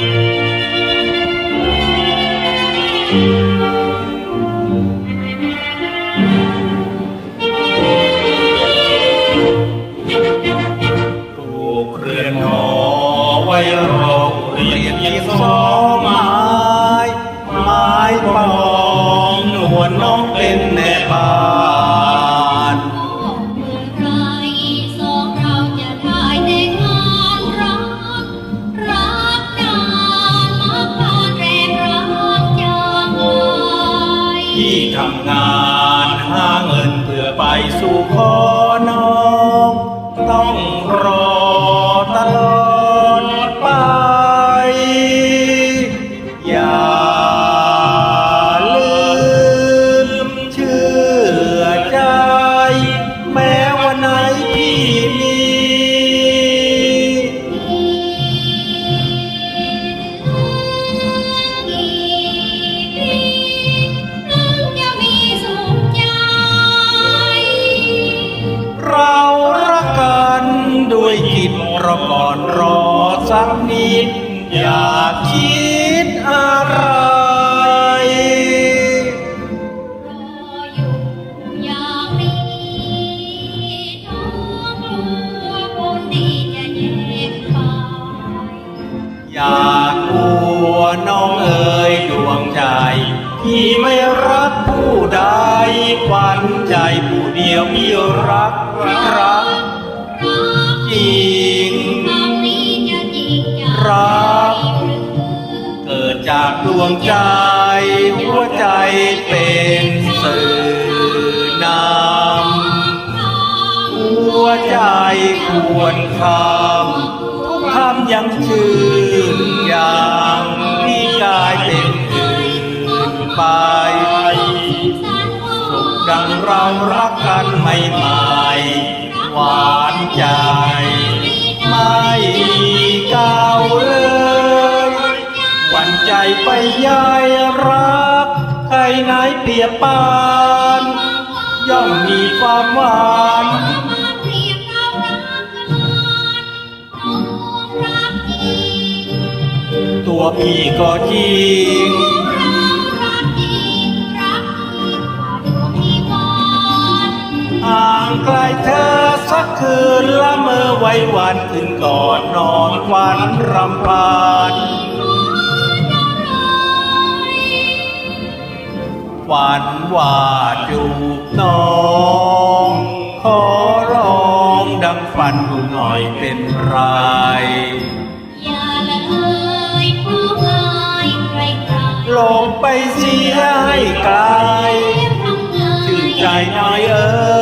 ถูกเรือนหอไวรอรียนเพียงสองไม้ไม้ปองหนวลน้องเป็นแม่บ้าน ที่ทำงานหาเงินเพื่อไปสู่ขอ ด้วยจิตรอก่อนรอสักนิด อย่าคิดอะไรรออยู่อย่างนี้ท้องกลัวคนดีจะแยกไปอย่ากลัวน้องเอ๋ยดวงใจ ที่ไม่รักผู้ใดขวัญใจผู้เดียวที่รักรัก จริง รัก เกิดจากดวงใจ หัวใจเป็นสื่อนำหัวใจควรคำทุกคำยังชื่นอย่างที่กลายเป็นอื่นไปสุขดังเรารักกันใหม่ๆหวานใจ ใจไปยายรัก ใครไหนเปรียบปาน ย่อมมีความหวานตัวพี่ก็จริงห่างไกลเธอสักคืนละเมื่อไว้วันขึ้นก่อนนอนควันรำพาน ฝันว่าจูบน้องขอร้องดังฝันดูหน่อยเป็นไรอย่าละเลยผู้ชายใครๆลงไปเสียให้ไกลชื่นใจน้อยเออ